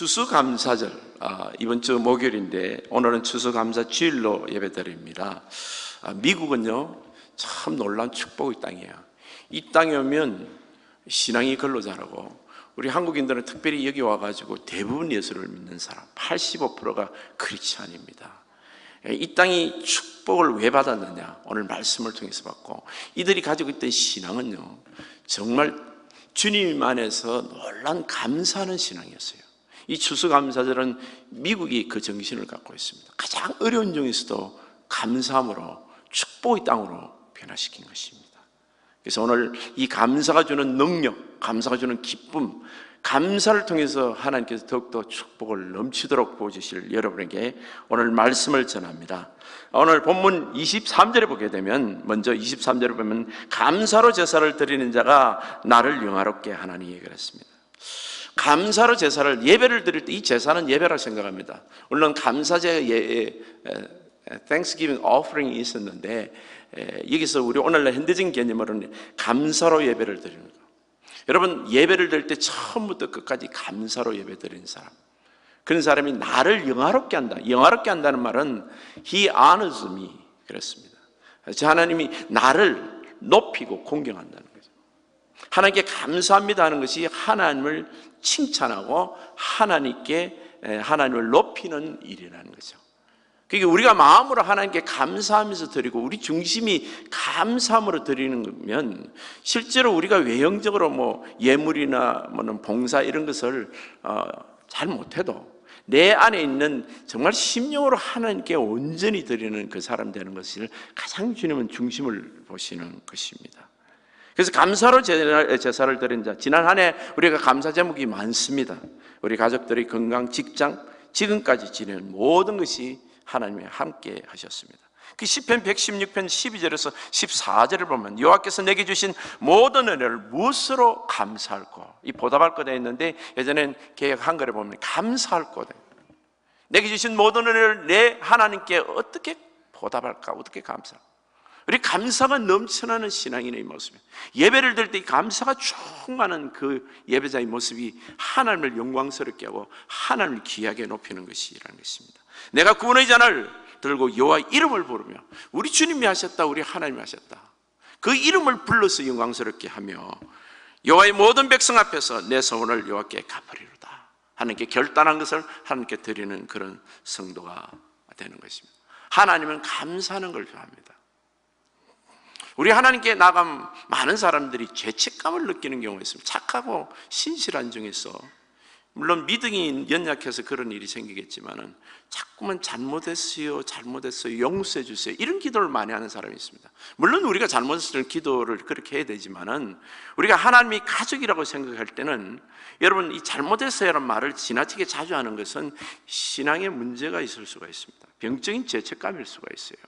추수감사절 아, 이번 주 목요일인데 오늘은 추수감사 주일로 예배드립니다. 아, 미국은요 참 놀라운 축복의 땅이에요. 이 땅에 오면 신앙이 걸로 자라고 우리 한국인들은 특별히 여기 와가지고 대부분 예수를 믿는 사람 85%가 크리스찬입니다. 예, 이 땅이 축복을 왜 받았느냐 오늘 말씀을 통해서 받고 이들이 가지고 있던 신앙은요 정말 주님 안에서 놀란 감사하는 신앙이었어요. 이 추수감사절은 미국이 그 정신을 갖고 있습니다. 가장 어려운 중에서도 감사함으로 축복의 땅으로 변화시킨 것입니다. 그래서 오늘 이 감사가 주는 능력, 감사가 주는 기쁨, 감사를 통해서 하나님께서 더욱더 축복을 넘치도록 보여주실 여러분에게 오늘 말씀을 전합니다. 오늘 본문 23절에 보게 되면 먼저 23절에 보면 감사로 제사를 드리는 자가 나를 영화롭게 하나니 그랬습니다. 감사로 제사를 예배를 드릴 때 이 제사는 예배라 생각합니다. 물론 감사제 예, Thanksgiving offering이 있었는데 여기서 우리 오늘날 현대적인 개념으로는 감사로 예배를 드리는 거. 여러분 예배를 드릴 때 처음부터 끝까지 감사로 예배 드리는 사람. 그런 사람이 나를 영화롭게 한다. 영화롭게 한다는 말은 He honors me 그랬습니다. 저 하나님이 나를 높이고 공경한다는. 하나님께 감사합니다 하는 것이 하나님을 칭찬하고 하나님께 하나님을 높이는 일이라는 거죠. 그게 우리가 마음으로 하나님께 감사하면서 드리고 우리 중심이 감사함으로 드리는 거면 실제로 우리가 외형적으로 뭐 예물이나 뭐는 봉사 이런 것을 어, 잘 못해도 내 안에 있는 정말 심령으로 하나님께 온전히 드리는 그 사람 되는 것을 가장 주님은 중심을 보시는 것입니다. 그래서 감사로 제사를 드린 자, 지난 한 해 우리가 감사 제목이 많습니다. 우리 가족들의 건강, 직장, 지금까지 지낸 모든 것이 하나님이 함께 하셨습니다. 그 시편 116편 12절에서 14절을 보면 여호와께서 내게 주신 모든 은혜를 무엇으로 감사할까? 이 보답할 거다 했는데 예전엔 개혁 한글에 보면 감사할 거다. 내게 주신 모든 은혜를 내 하나님께 어떻게 보답할까? 어떻게 감사할까? 우리 감사가 넘쳐나는 신앙인의 모습이에요. 예배를 드릴 때 감사가 충만한 그 예배자의 모습이 하나님을 영광스럽게 하고 하나님을 귀하게 높이는 것이라는 것입니다. 내가 구원의 잔을 들고 여호와 이름을 부르며 우리 주님이 하셨다, 우리 하나님이 하셨다. 그 이름을 불러서 영광스럽게 하며 여호와의 모든 백성 앞에서 내 소원을 여호와께 갚으리로다. 하나님께 결단한 것을 하나님께 드리는 그런 성도가 되는 것입니다. 하나님은 감사하는 걸 좋아합니다. 우리 하나님께 나가면 많은 사람들이 죄책감을 느끼는 경우가 있습니다. 착하고 신실한 중에서 물론 믿음이 연약해서 그런 일이 생기겠지만은 자꾸만 잘못했어요, 잘못했어요, 용서해 주세요. 이런 기도를 많이 하는 사람이 있습니다. 물론 우리가 잘못했을 기도를 그렇게 해야 되지만은 우리가 하나님이 가족이라고 생각할 때는 여러분 이 잘못했어요라는 말을 지나치게 자주 하는 것은 신앙에 문제가 있을 수가 있습니다. 병적인 죄책감일 수가 있어요.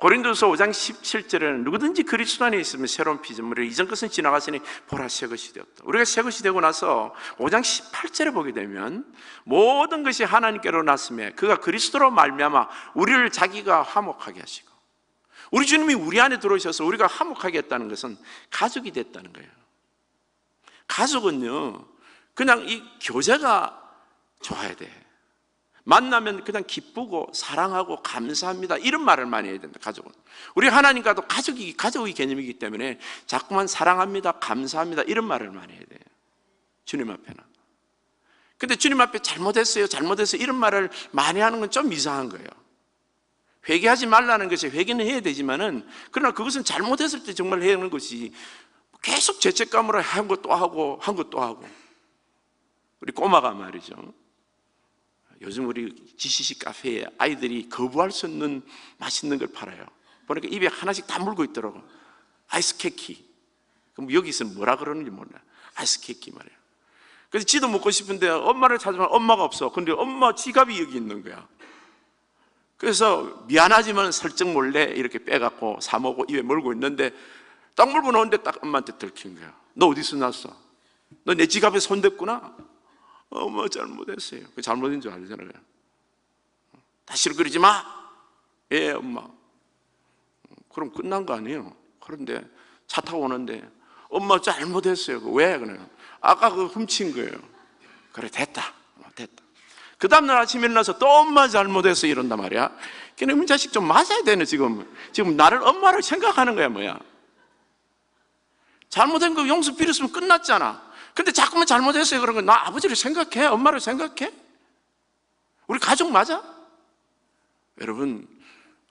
고린도서 5장 17절에는 누구든지 그리스도 안에 있으면 새로운 피조물이 이전 것은 지나갔으니 보라 새 것이 되었다. 우리가 새 것이 되고 나서 5장 18절에 보게 되면 모든 것이 하나님께로 났음에 그가 그리스도로 말미암아 우리를 자기가 화목하게 하시고 우리 주님이 우리 안에 들어오셔서 우리가 화목하게 했다는 것은 가족이 됐다는 거예요. 가족은요 그냥 이 교제가 좋아야 돼. 만나면 그냥 기쁘고 사랑하고 감사합니다. 이런 말을 많이 해야 된다, 가족은. 우리 하나님과도 가족이, 가족의 개념이기 때문에 자꾸만 사랑합니다, 감사합니다. 이런 말을 많이 해야 돼요. 주님 앞에는. 근데 주님 앞에 잘못했어요, 잘못했어요. 이런 말을 많이 하는 건 좀 이상한 거예요. 회개하지 말라는 것이 회개는 해야 되지만은 그러나 그것은 잘못했을 때 정말 해야 하는 것이 계속 죄책감으로 한것또 하고 한것또 하고 우리 꼬마가 말이죠. 요즘 우리 GCC 카페에 아이들이 거부할 수 없는 맛있는 걸 팔아요. 보니까 입에 하나씩 다 물고 있더라고. 아이스 케이키. 그럼 여기서는 뭐라 그러는지 몰라. 아이스 케이키 말이에요. 그래서 지도 먹고 싶은데 엄마를 찾으면 엄마가 없어. 근데 엄마 지갑이 여기 있는 거야. 그래서 미안하지만 설정 몰래 이렇게 빼갖고 사먹고 입에 물고 있는데 딱 물고 나오는데 딱 엄마한테 들킨 거야. 너 어디서 났어? 너 내 지갑에 손댔구나? 어머 잘못했어요. 그 잘못인 줄 알잖아요. 다시는 그러지 마. 예, 엄마. 그럼 끝난 거 아니에요. 그런데 차 타고 오는데 엄마 잘못했어요. 왜 그래요? 아까 그 훔친 거예요. 그래 됐다. 됐다. 그 다음날 아침에 일어나서 또 엄마 잘못해서 이런단 말이야. 걔네 자식 좀 맞아야 되네, 지금. 지금 나를 엄마를 생각하는 거야, 뭐야. 잘못한 거 용서 빌었으면 끝났잖아. 근데 자꾸만 잘못했어요. 그런 거 나 아버지를 생각해? 엄마를 생각해? 우리 가족 맞아? 여러분,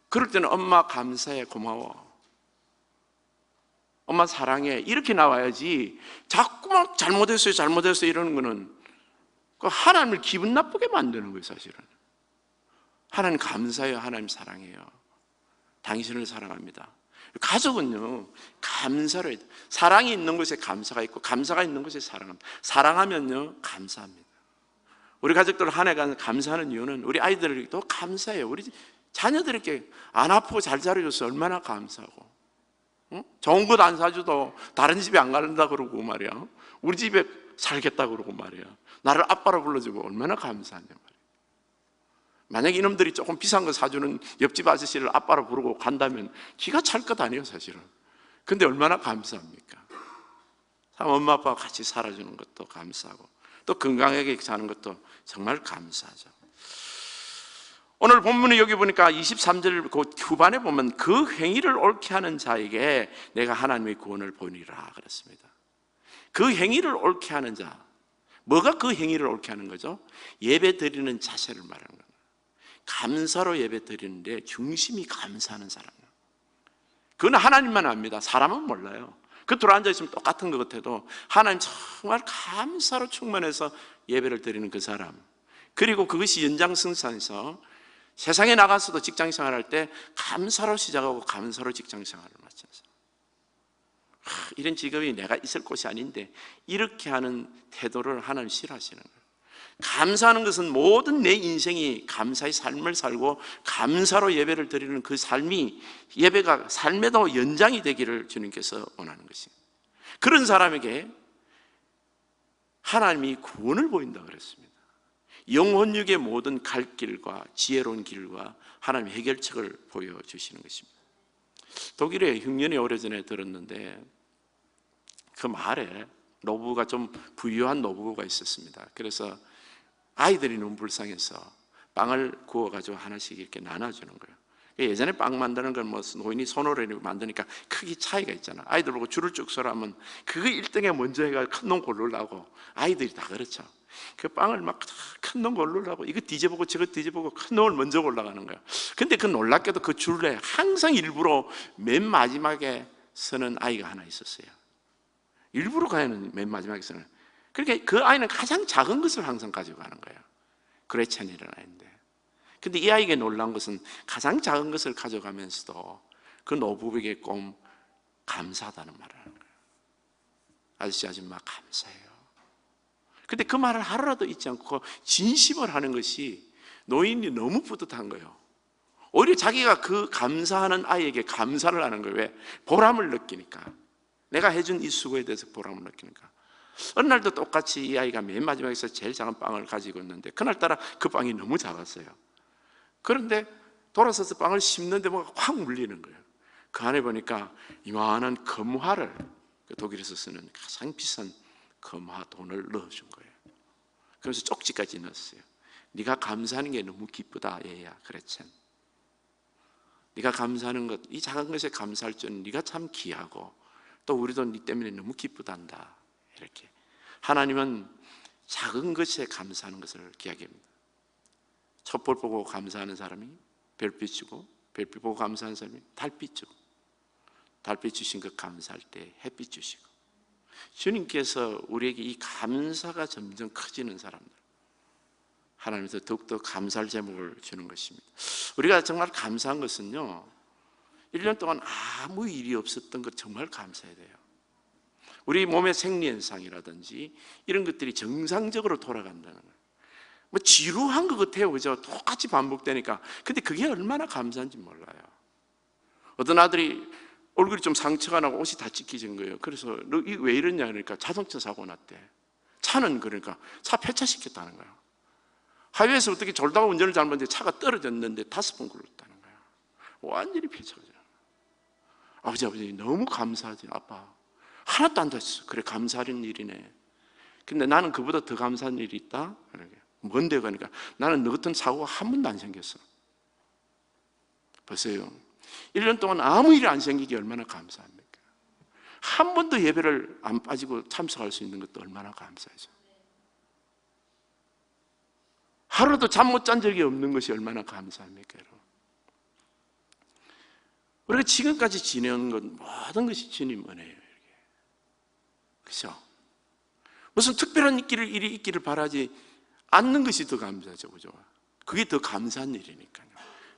그럴 때는 엄마 감사해, 고마워. 엄마 사랑해. 이렇게 나와야지. 자꾸만 잘못했어요, 잘못했어요. 이러는 거는 그 하나님을 기분 나쁘게 만드는 거예요, 사실은. 하나님 감사해요, 하나님 사랑해요. 당신을 사랑합니다. 가족은요, 감사를 해야. 사랑이 있는 곳에 감사가 있고, 감사가 있는 곳에 사랑합니다. 사랑하면요, 감사합니다. 우리 가족들 한 해간 감사하는 이유는 우리 아이들에게도 감사해요. 우리 자녀들에게 안 아프고 잘 자라줘서 얼마나 감사하고. 응? 좋은 것 안 사줘도 다른 집에 안 간다 그러고 말이야. 우리 집에 살겠다 그러고 말이야. 나를 아빠로 불러주고 얼마나 감사하냐 말이야. 만약 이놈들이 조금 비싼 거 사주는 옆집 아저씨를 아빠로 부르고 간다면 기가 찰 것 아니에요, 사실은. 근데 얼마나 감사합니까? 참 엄마 아빠가 같이 살아주는 것도 감사하고 또 건강하게 사는 것도 정말 감사하죠. 오늘 본문에 여기 보니까 23절 그 후반에 보면 그 행위를 옳게 하는 자에게 내가 하나님의 구원을 보니라 그랬습니다. 그 행위를 옳게 하는 자. 뭐가 그 행위를 옳게 하는 거죠? 예배 드리는 자세를 말하는 거예요. 감사로 예배 드리는데 중심이 감사하는 사람. 그건 하나님만 압니다. 사람은 몰라요. 그 앉아 있으면 똑같은 것 같아도 하나님 정말 감사로 충만해서 예배를 드리는 그 사람. 그리고 그것이 연장승산에서 세상에 나가서도 직장 생활할 때 감사로 시작하고 감사로 직장 생활을 사람. 이런 직업이 내가 있을 곳이 아닌데 이렇게 하는 태도를 하나님 싫어하시는 거예요. 감사하는 것은 모든 내 인생이 감사의 삶을 살고 감사로 예배를 드리는 그 삶이 예배가 삶에도 연장이 되기를 주님께서 원하는 것입니다. 그런 사람에게 하나님이 구원을 보인다 그랬습니다. 영혼육의 모든 갈 길과 지혜로운 길과 하나님 해결책을 보여주시는 것입니다. 독일의 흉년이 오래전에 들었는데 그 말에 노부가 좀 부유한 노부가 있었습니다. 그래서 아이들이 너무 불쌍해서 빵을 구워가지고 하나씩 이렇게 나눠주는 거예요. 예전에 빵 만드는 건 뭐 노인이 손으로 만드니까 크기 차이가 있잖아. 아이들 보고 줄을 쭉 서라면 그거 1등에 먼저 해가 큰놈 고르려고 아이들이 다 그렇죠. 그 빵을 막 큰놈 고르려고 이거 뒤져보고 저거 뒤져보고 큰 놈을 먼저 올라가는 거야. 근데 그 놀랍게도 그 줄에 항상 일부러 맨 마지막에 서는 아이가 하나 있었어요. 일부러 가야는 맨 마지막에 서는. 그러니까 그 아이는 가장 작은 것을 항상 가지고 가는 거예요. 그레첸이라는 아이인데. 근데 이 아이에게 놀란 것은 가장 작은 것을 가져가면서도 그 노부에게 꼭 감사하다는 말을 하는 거예요. 아저씨, 아줌마, 감사해요. 근데 그 말을 하루라도 잊지 않고 진심을 하는 것이 노인이 너무 뿌듯한 거예요. 오히려 자기가 그 감사하는 아이에게 감사를 하는 거예요. 왜? 보람을 느끼니까. 내가 해준 이 수고에 대해서 보람을 느끼니까. 어느 날도 똑같이 이 아이가 맨 마지막에서 제일 작은 빵을 가지고 있는데 그날따라 그 빵이 너무 작았어요. 그런데 돌아서서 빵을 씹는데 뭐가 확 물리는 거예요. 그 안에 보니까 이만한 금화를 그 독일에서 쓰는 가장 비싼 금화 돈을 넣어준 거예요. 그래서 쪽지까지 넣었어요. 네가 감사하는 게 너무 기쁘다, 얘야. 그랬지. 네가 감사하는 것, 이 작은 것에 감사할 줄은 네가 참 귀하고 또 우리도 네 때문에 너무 기쁘단다. 이렇게. 하나님은 작은 것에 감사하는 것을 기하게합니다. 촛불 보고 감사하는 사람이 별빛 주고 별빛 보고 감사하는 사람이 달빛 주고 달빛 주신 것 감사할 때 햇빛 주시고 주님께서 우리에게 이 감사가 점점 커지는 사람들. 하나님께서 더욱더 감사할 제목을 주는 것입니다. 우리가 정말 감사한 것은요 1년 동안 아무 일이 없었던 것 정말 감사해야 돼요 우리 몸의 생리 현상이라든지 이런 것들이 정상적으로 돌아간다는 거예요. 뭐 지루한 것 같아요. 그죠? 똑같이 반복되니까. 근데 그게 얼마나 감사한지 몰라요. 어떤 아들이 얼굴이 좀 상처가 나고 옷이 다 찢겨진 거예요. 그래서 왜 이러냐 그러니까 자동차 사고 났대. 차는 그러니까 차 폐차시켰다는 거예요. 하이웨이에서 어떻게 졸다가 운전을 잘못했는데 차가 떨어졌는데 다섯 번 굴렀다는 거예요. 완전히 폐차가 아버지 아버지 너무 감사하지 아빠. 하나도 안 됐어. 그래, 감사하는 일이네. 근데 나는 그보다 더 감사한 일이 있다? 뭔데 그러니까 나는 너 같은 사고가 한 번도 안 생겼어. 보세요. 1년 동안 아무 일이 안 생기기 얼마나 감사합니까? 한 번도 예배를 안 빠지고 참석할 수 있는 것도 얼마나 감사하죠. 하루도 잠 못 잔 적이 없는 것이 얼마나 감사합니까, 여러분? 우리가 지금까지 지내온 것 모든 것이 주님 은혜예요. 그죠? 무슨 특별한 일이 있기를 바라지 않는 것이 더 감사하죠, 그죠? 그게 더 감사한 일이니까요.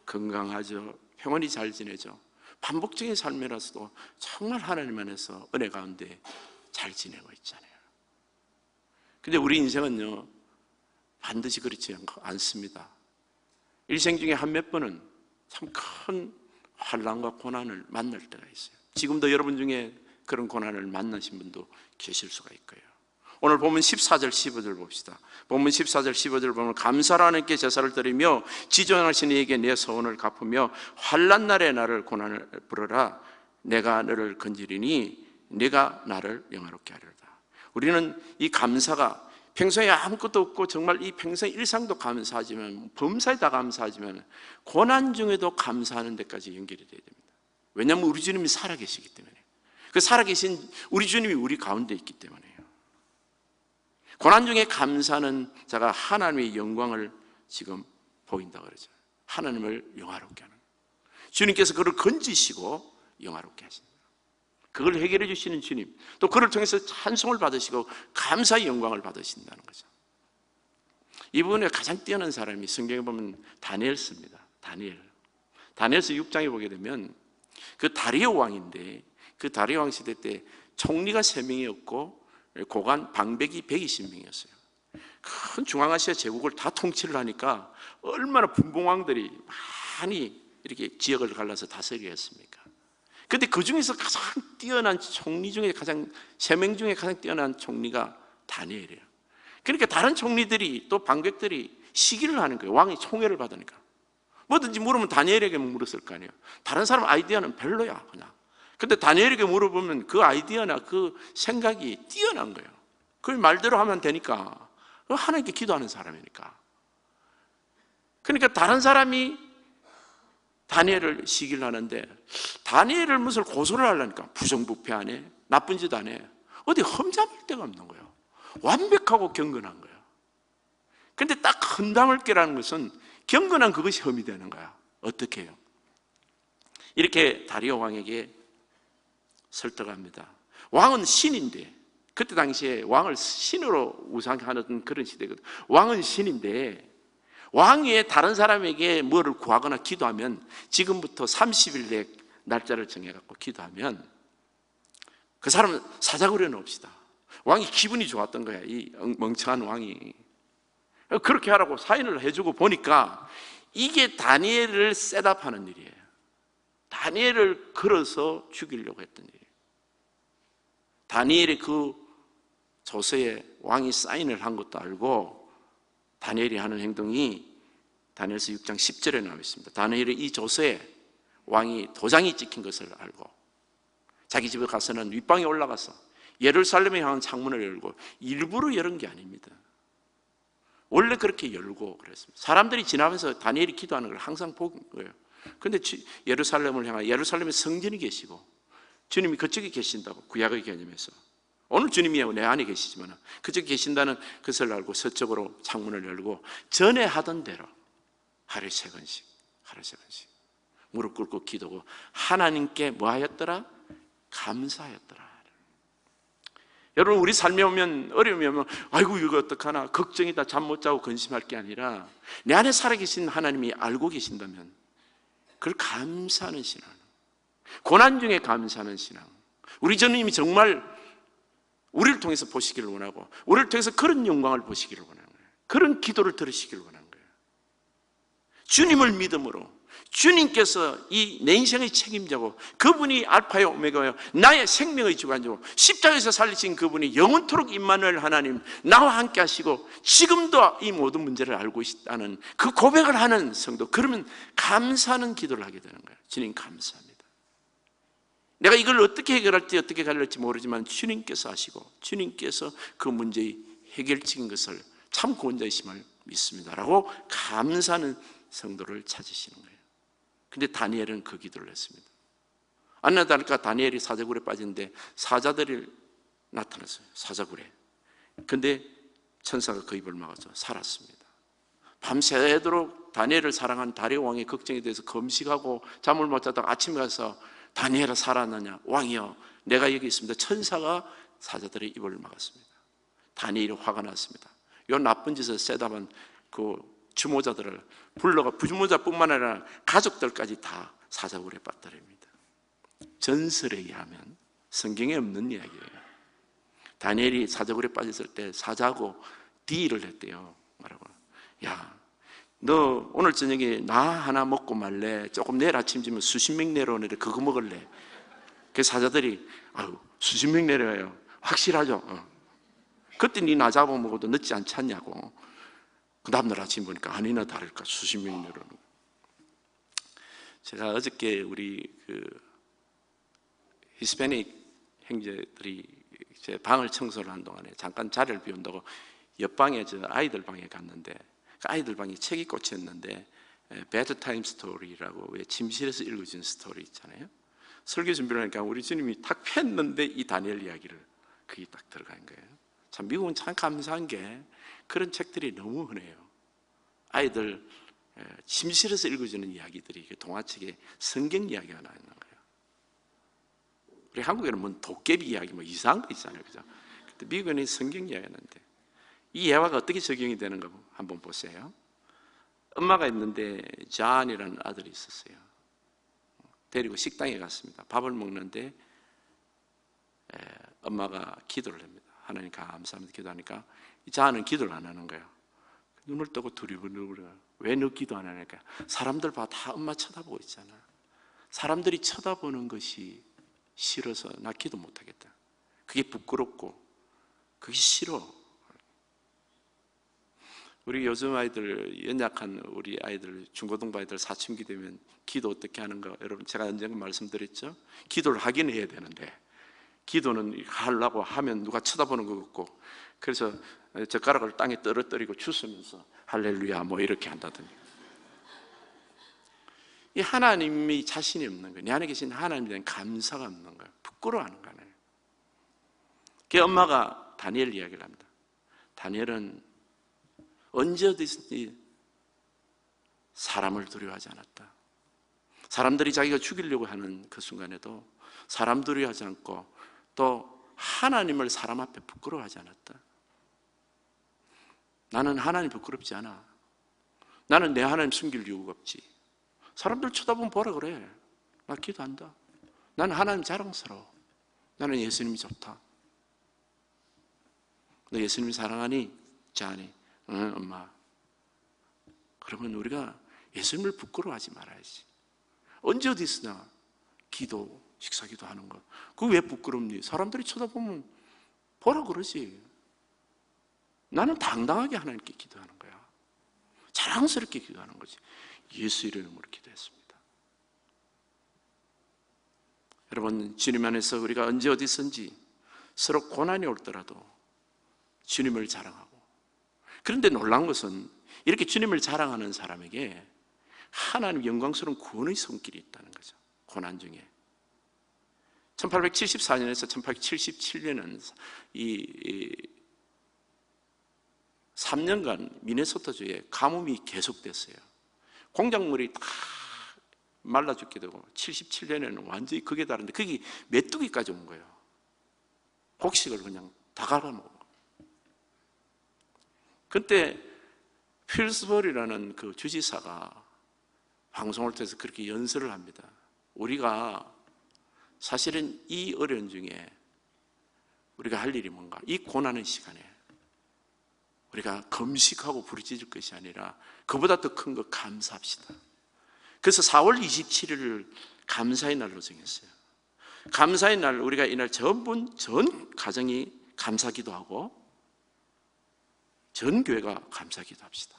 건강하죠, 평온히 잘 지내죠. 반복적인 삶이라서도 정말 하나님 안에서 은혜 가운데 잘 지내고 있잖아요. 근데 우리 인생은요, 반드시 그렇지 않습니다. 일생 중에 한 몇 번은 참 큰 환란과 고난을 만날 때가 있어요. 지금도 여러분 중에 그런 고난을 만나신 분도 계실 수가 있고요. 오늘 보면 14절 15절 봅시다. 보면 14절 15절 보면 감사로 하나님께 제사를 드리며 지존하신 이에게 내 소원을 갚으며 환란 날에 나를 고난을 부르라 내가 너를 건지리니 내가 나를 영화롭게 하리로다. 우리는 이 감사가 평소에 아무것도 없고 정말 이 평생 일상도 감사하지만 범사에 다 감사하지만 고난 중에도 감사하는 데까지 연결이 돼야 됩니다. 왜냐하면 우리 주님이 살아계시기 때문에 그 살아계신 우리 주님이 우리 가운데 있기 때문에요. 고난 중에 감사하는 자가 하나님의 영광을 지금 보인다 그러죠. 하나님을 영화롭게 하는. 주님께서 그를 건지시고 영화롭게 하신다. 그걸 해결해 주시는 주님, 또 그를 통해서 찬송을 받으시고 감사의 영광을 받으신다는 거죠. 이 부분에 가장 뛰어난 사람이 성경에 보면 다니엘스입니다. 다니엘. 다니엘서 6장에 보게 되면 그 다리오 왕인데 그 다리오 왕 시대 때 총리가 3명이었고 고관 방백이 120명이었어요. 큰 중앙아시아 제국을 다 통치를 하니까 얼마나 분봉왕들이 많이 이렇게 지역을 갈라서 다스리게 했습니까? 근데 그 중에서 가장 뛰어난 총리 중에 가장 세 명 중에 가장 뛰어난 총리가 다니엘이에요. 그러니까 다른 총리들이 또 방백들이 시기를 하는 거예요. 왕이 총애를 받으니까. 뭐든지 물으면 다니엘에게 물었을 거 아니에요. 다른 사람 아이디어는 별로야, 그냥. 근데 다니엘에게 물어보면 그 아이디어나 그 생각이 뛰어난 거예요. 그 말대로 하면 되니까. 하나님께 기도하는 사람이니까. 그러니까 다른 사람이 다니엘을 시기를 하는데 다니엘을 무슨 고소를 하려니까 부정부패 안 해, 나쁜 짓 안 해. 어디 험잡을 데가 없는 거예요. 완벽하고 경건한 거예요. 근데 딱 헌담을 깨라는 것은 경건한 그것이 험이 되는 거야. 어떻게 해요? 이렇게 다리오 왕에게 설득합니다. 왕은 신인데 그때 당시에 왕을 신으로 우상하는 그런 시대거든. 왕은 신인데 왕위에 다른 사람에게 뭐를 구하거나 기도하면 지금부터 30일 내 날짜를 정해 갖고 기도하면 그 사람은 사자구려 놓읍시다. 왕이 기분이 좋았던 거야. 이 멍청한 왕이. 그렇게 하라고 사인을 해주고 보니까 이게 다니엘을 셋업하는 일이에요. 다니엘을 걸어서 죽이려고 했던 일이에요. 다니엘의 그 조서에 왕이 사인을 한 것도 알고 다니엘이 하는 행동이 다니엘서 6장 10절에 나와 있습니다. 다니엘의 이 조서에 왕이 도장이 찍힌 것을 알고 자기 집에 가서는 윗방에 올라가서 예루살렘에 향한 창문을 열고 일부러 열은 게 아닙니다. 원래 그렇게 열고 그랬습니다. 사람들이 지나면서 다니엘이 기도하는 걸 항상 본 거예요. 근데 예루살렘을 향한 예루살렘에 성전이 계시고 주님이 그쪽에 계신다고 구약의 개념에서. 오늘 주님이 내 안에 계시지만 그쪽에 계신다는 것을 알고 서쪽으로 창문을 열고 전에 하던 대로 하루에 세 번씩 하루에 세 번씩 무릎 꿇고 기도고 하나님께 뭐 하였더라? 감사하였더라. 여러분 우리 삶에 오면 어려움이 오면 아이고 이거 어떡하나? 걱정이다 잠 못 자고 근심할 게 아니라 내 안에 살아계신 하나님이 알고 계신다면 그걸 감사하는 신앙 고난 중에 감사하는 신앙. 우리 주님이 정말 우리를 통해서 보시기를 원하고 우리를 통해서 그런 영광을 보시기를 원하는 거예요. 그런 기도를 들으시기를 원하는 거예요. 주님을 믿음으로 주님께서 이 내 인생의 책임자고 그분이 알파요 오메가요 나의 생명의 주관자고 십자가에서 살리신 그분이 영원토록 임마누엘 하나님 나와 함께 하시고 지금도 이 모든 문제를 알고 있다는 그 고백을 하는 성도 그러면 감사하는 기도를 하게 되는 거예요. 주님 감사합니다 내가 이걸 어떻게 해결할지 어떻게 갈릴지 모르지만 주님께서 하시고 주님께서 그 문제의 해결책인 것을 참 구원자이심을 믿습니다라고 감사하는 성도를 찾으시는 거예요. 근데 다니엘은 그 기도를 했습니다. 안나다니까 다니엘이 사자굴에 빠진데 사자들이 나타났어요. 사자굴에. 근데 천사가 그 입을 막아서 살았습니다. 밤새도록 다니엘을 사랑한 다리오 왕의 걱정에 대해서 검식하고 잠을 못 자다가 아침에 가서 다니엘아 살았느냐 왕이여 내가 여기 있습니다. 천사가 사자들의 입을 막았습니다. 다니엘이 화가 났습니다. 이 나쁜 짓을 세다만 그 주모자들을 불러가 부주모자뿐만 아니라 가족들까지 다 사자굴에 빠뜨립니다. 전설에 의하면 성경에 없는 이야기예요. 다니엘이 사자굴에 빠졌을 때 사자고 딜을 했대요. 말하고 야, 너 오늘 저녁에 나 하나 먹고 말래. 조금 내일 아침쯤에 수십 명 내려오는데 그거 먹을래. 그 사자들이 아유 수십 명 내려와요. 확실하죠. 어. 그때 니나 잡아먹어도 늦지 않지 않냐고. 그 다음날 아침 보니까 아니나 다를까 수십 명 내려오는 제가 어저께 우리 그 히스패닉 형제들이 제 방을 청소를 한 동안에 잠깐 자리를 비운다고 옆방에 저 아이들 방에 갔는데 그 아이들 방에 책이 꽂혔는데 배드 타임 스토리라고 왜 침실에서 읽어준 스토리 있잖아요. 설교 준비를 하니까 우리 주님이 탁 폈는데 이 다니엘 이야기를 그게 딱 들어간 거예요. 참 미국은 참 감사한 게 그런 책들이 너무 흔해요. 아이들 침실에서 읽어주는 이야기들이 그 동화책에 성경 이야기가 나있는 거예요. 우리 한국에는 뭐 도깨비 이야기 뭐 이상한 거 있잖아요, 그죠? 근데 미국에는 성경 이야기하는데 이 예화가 어떻게 적용이 되는가 한번 보세요. 엄마가 있는데 잔이라는 아들이 있었어요. 데리고 식당에 갔습니다. 밥을 먹는데 엄마가 기도를 합니다. 하나님 감사합니다. 기도하니까 잔은 기도를 안 하는 거예요. 눈을 뜨고 두리부리부리 왜너 기도 안 하니까 사람들 봐 다 엄마 쳐다보고 있잖아. 사람들이 쳐다보는 것이 싫어서 나 기도 못 하겠다. 그게 부끄럽고 그게 싫어. 우리 요즘 아이들 연약한 우리 아이들 중고등부 아이들 사춘기 되면 기도 어떻게 하는가? 여러분 제가 언젠가 말씀드렸죠? 기도를 하긴 해야 되는데 기도는 하려고 하면 누가 쳐다보는 것 같고 그래서 젓가락을 땅에 떨어뜨리고 주스면서 할렐루야 뭐 이렇게 한다든지. 이 하나님이 자신이 없는 거예요. 내 안에 계신 하나님에 대한 감사가 없는 거예요. 부끄러워하는 거예요. 그 엄마가 다니엘 이야기를 합니다. 다니엘은 언제 어디든지 사람을 두려워하지 않았다. 사람들이 자기가 죽이려고 하는 그 순간에도 사람 두려워하지 않고 또 하나님을 사람 앞에 부끄러워하지 않았다. 나는 하나님 부끄럽지 않아. 나는 내 하나님 숨길 이유가 없지. 사람들 쳐다보면 뭐라 그래. 나 기도한다. 나는 하나님 자랑스러워. 나는 예수님이 좋다. 너 예수님 사랑하니? 자니? 응, 엄마. 그러면 우리가 예수님을 부끄러워하지 말아야지. 언제 어디 있으나 기도, 식사기도 하는 거. 그거 왜 부끄럽니? 사람들이 쳐다보면 보라 그러지. 나는 당당하게 하나님께 기도하는 거야. 자랑스럽게 기도하는 거지. 예수 이름으로 기도했습니다. 여러분, 주님 안에서 우리가 언제 어디선지 서로 고난이 올더라도 주님을 자랑하고 그런데 놀란 것은 이렇게 주님을 자랑하는 사람에게 하나님 영광스러운 구원의 손길이 있다는 거죠. 고난 중에. 1874년에서 1877년은 이 3년간 미네소타주에 가뭄이 계속됐어요. 공작물이 다 말라 죽게 되고 77년에는 완전히 극에 달하는데 그게 메뚜기까지 온 거예요. 곡식을 그냥 다 갈아먹어. 그때 필스버리라는 그 주지사가 방송을 통해서 그렇게 연설을 합니다. 우리가 사실은 이 어려운 중에 우리가 할 일이 뭔가? 이 고난의 시간에 우리가 금식하고 부르짖을 것이 아니라 그보다 더 큰 거 감사합시다. 그래서 4월 27일을 감사의 날로 정했어요. 감사의 날 우리가 이날 전분 전 가정이 감사기도 하고 전 교회가 감사기도 합시다.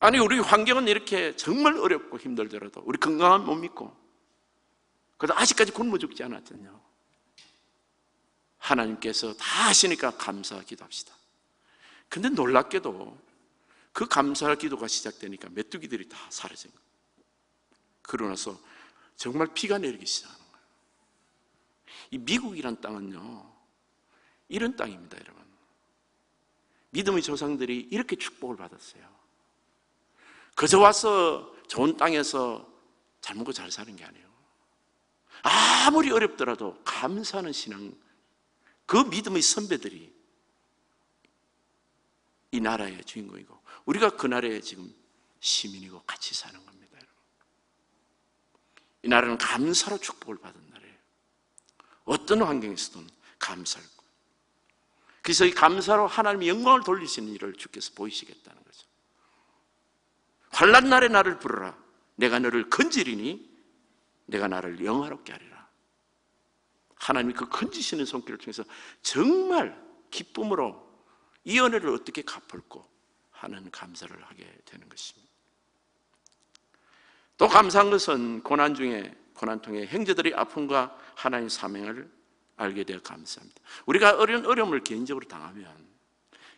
아니 우리 환경은 이렇게 정말 어렵고 힘들더라도 우리 건강한 못 믿고 그래도 아직까지 굶어 죽지 않았잖아요. 하나님께서 다 하시니까 감사기도 합시다. 근데 놀랍게도 그 감사 기도가 시작되니까 메뚜기들이 다 사라진 거예요. 그러고 나서 정말 피가 내리기 시작하는 거예요. 이 미국이란 땅은요, 이런 땅입니다, 여러분. 믿음의 조상들이 이렇게 축복을 받았어요. 그저 와서 좋은 땅에서 잘 먹고 잘 사는 게 아니에요. 아무리 어렵더라도 감사하는 신앙, 그 믿음의 선배들이 이 나라의 주인공이고, 우리가 그 나라의 지금 시민이고 같이 사는 겁니다. 이 나라는 감사로 축복을 받은 나라예요. 어떤 환경에서든 감사할 거. 그래서 이 감사로 하나님의 영광을 돌리시는 일을 주께서 보이시겠다는 거죠. 환란 날에 나를 부르라. 내가 너를 건지리니 내가 나를 영화롭게 하리라. 하나님이 그 건지시는 손길을 통해서 정말 기쁨으로 이 은혜를 어떻게 갚을고 하는 감사를 하게 되는 것입니다. 또 감사한 것은 고난 중에 고난 통해 형제들의 아픔과 하나님의 사명을 알게 되어 감사합니다. 우리가 어려운 어려움을 개인적으로 당하면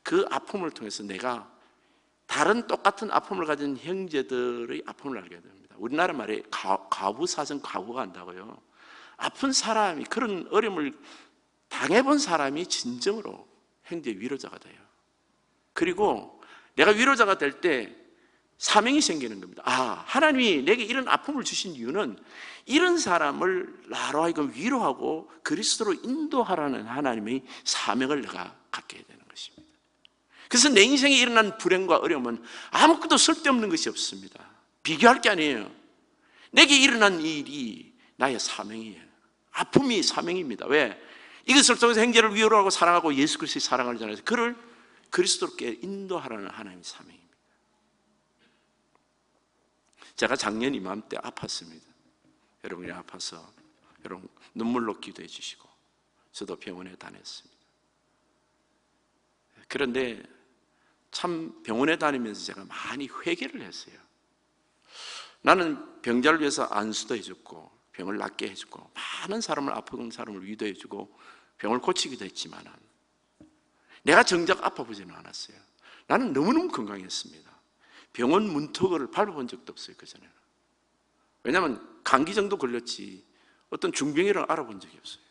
그 아픔을 통해서 내가 다른 똑같은 아픔을 가진 형제들의 아픔을 알게 됩니다. 우리나라 말에 가부 사정 가부가 한다고요. 아픈 사람이 그런 어려움을 당해본 사람이 진정으로 형제 위로자가 돼요. 그리고 내가 위로자가 될 때 사명이 생기는 겁니다. 아, 하나님이 내게 이런 아픔을 주신 이유는 이런 사람을 나로 하여금 위로하고 그리스도로 인도하라는 하나님의 사명을 내가 갖게 되는 것입니다. 그래서 내 인생에 일어난 불행과 어려움은 아무것도 쓸데없는 것이 없습니다. 비교할 게 아니에요. 내게 일어난 일이 나의 사명이에요. 아픔이 사명입니다. 왜? 이것을 통해서 행제를 위로하고 사랑하고 예수 그리스도의 사랑을 전해서 그를 그리스도께 인도하라는 하나님의 사명입니다. 제가 작년 이맘때 아팠습니다. 여러분이 아파서 여러분 눈물로 기도해 주시고 저도 병원에 다녔습니다. 그런데 참 병원에 다니면서 제가 많이 회개를 했어요. 나는 병자를 위해서 안수도 해줬고 병을 낫게 해주고 많은 사람을 아픈 사람을 위도해주고 병을 고치기도 했지만 내가 정작 아파보지는 않았어요. 나는 너무너무 건강했습니다. 병원 문턱을 밟아본 적도 없어요, 그전에는. 왜냐하면 감기 정도 걸렸지 어떤 중병이라고 알아본 적이 없어요.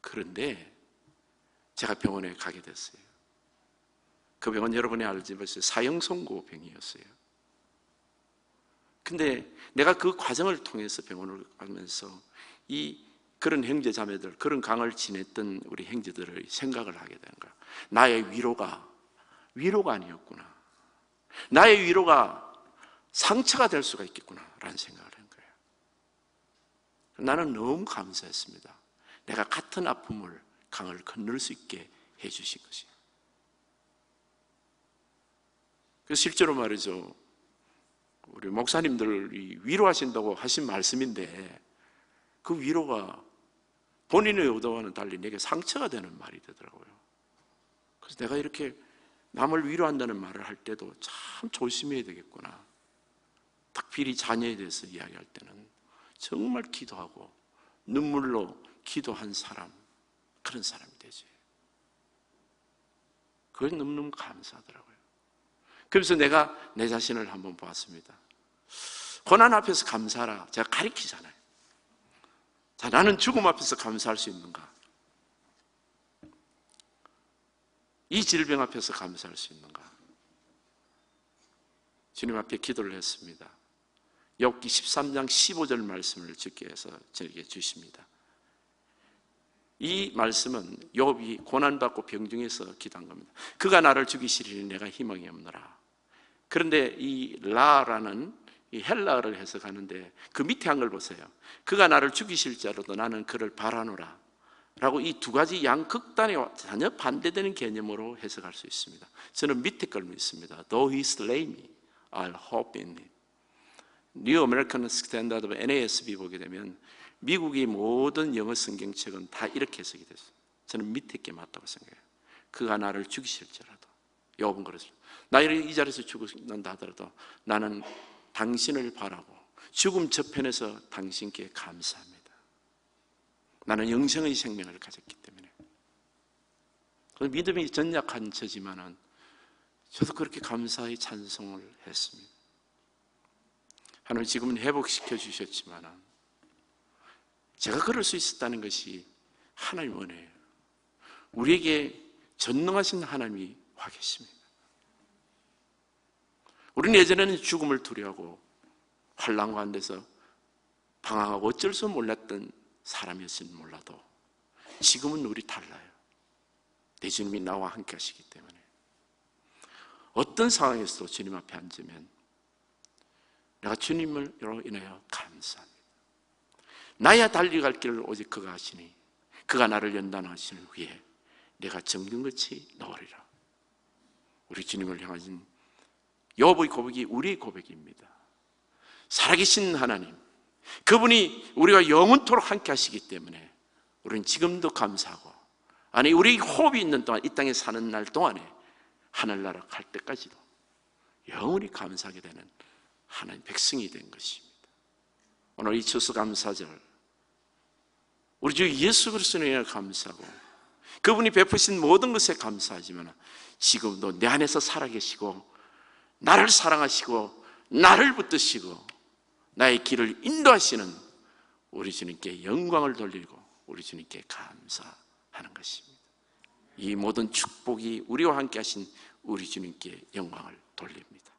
그런데 제가 병원에 가게 됐어요. 그 병원 여러분이 알지 벌써 사형 선고 병이었어요. 근데 내가 그 과정을 통해서 병원을 가면서 이 그런 형제 자매들, 그런 강을 지냈던 우리 형제들의 생각을 하게 되는 거야. 나의 위로가 위로가 아니었구나. 나의 위로가 상처가 될 수가 있겠구나라는 생각을 한 거예요. 나는 너무 감사했습니다. 내가 같은 아픔을 강을 건널 수 있게 해주신 것이. 그래서 실제로 말이죠. 우리 목사님들이 위로하신다고 하신 말씀인데 그 위로가 본인의 의도와는 달리 내게 상처가 되는 말이 되더라고요. 그래서 내가 이렇게 남을 위로한다는 말을 할 때도 참 조심해야 되겠구나. 특별히 자녀에 대해서 이야기할 때는 정말 기도하고 눈물로 기도한 사람, 그런 사람이 되지. 그건 너무너무 감사하더라고요. 그래서 내가 내 자신을 한번 보았습니다. 고난 앞에서 감사하라. 제가 가리키잖아요. 자, 나는 죽음 앞에서 감사할 수 있는가? 이 질병 앞에서 감사할 수 있는가? 주님 앞에 기도를 했습니다. 엽기 13장 15절 말씀을 해서 저에게 주십니다. 이 말씀은 욥이 고난받고 병중에서 기도한 겁니다. 그가 나를 죽이시리니 내가 희망이 없노라. 그런데 이 라라는 이 헬라어를 해석하는데 그 밑에 한 걸 보세요. 그가 나를 죽이실 자로도 나는 그를 바라노라. 라고 이 두 가지 양극단에 전혀 반대되는 개념으로 해석할 수 있습니다. 저는 밑에 걸 믿습니다. Though he slay me, I'll hope in him. New American Standard of NASB 보게 되면 미국의 모든 영어 성경책은 다 이렇게 해석이 됐어요. 저는 밑에 게 맞다고 생각해요. 그가 나를 죽이실지라도. 욥은 그랬습니다. 나이 자리에서 죽는다 하더라도 나는 당신을 바라고 죽음 저편에서 당신께 감사합니다. 나는 영생의 생명을 가졌기 때문에. 믿음이 전약한 저지만은 저도 그렇게 감사히 찬송을 했습니다. 하나님 지금은 회복시켜 주셨지만 제가 그럴 수 있었다는 것이 하나님 은혜예요. 우리에게 전능하신 하나님이 와 계십니다. 우리는 예전에는 죽음을 두려워하고 환란 가운데서 방황하고 어쩔 수 몰랐던 사람이었으면 몰라도 지금은 우리 달라요. 내 주님이 나와 함께 하시기 때문에 어떤 상황에서도 주님 앞에 앉으면 내가 주님으로 인하여 감사합니다. 나야 달리갈 길을 오직 그가 하시니 그가 나를 연단하시는 후에 내가 정든같이 넣으리라. 우리 주님을 향하신 여보의 고백이 우리의 고백입니다. 살아계신 하나님, 그분이 우리가 영원토록 함께 하시기 때문에 우리는 지금도 감사하고 아니 우리 호흡이 있는 동안 이 땅에 사는 날 동안에 하늘나라 갈 때까지도 영원히 감사하게 되는 하나님 백성이 된 것입니다. 오늘 이 추수 감사절 우리 주 예수 그리스도에 감사하고 그분이 베푸신 모든 것에 감사하지만 지금도 내 안에서 살아계시고 나를 사랑하시고 나를 붙드시고 나의 길을 인도하시는 우리 주님께 영광을 돌리고 우리 주님께 감사하는 것입니다. 이 모든 축복이 우리와 함께 하신 우리 주님께 영광을 돌립니다.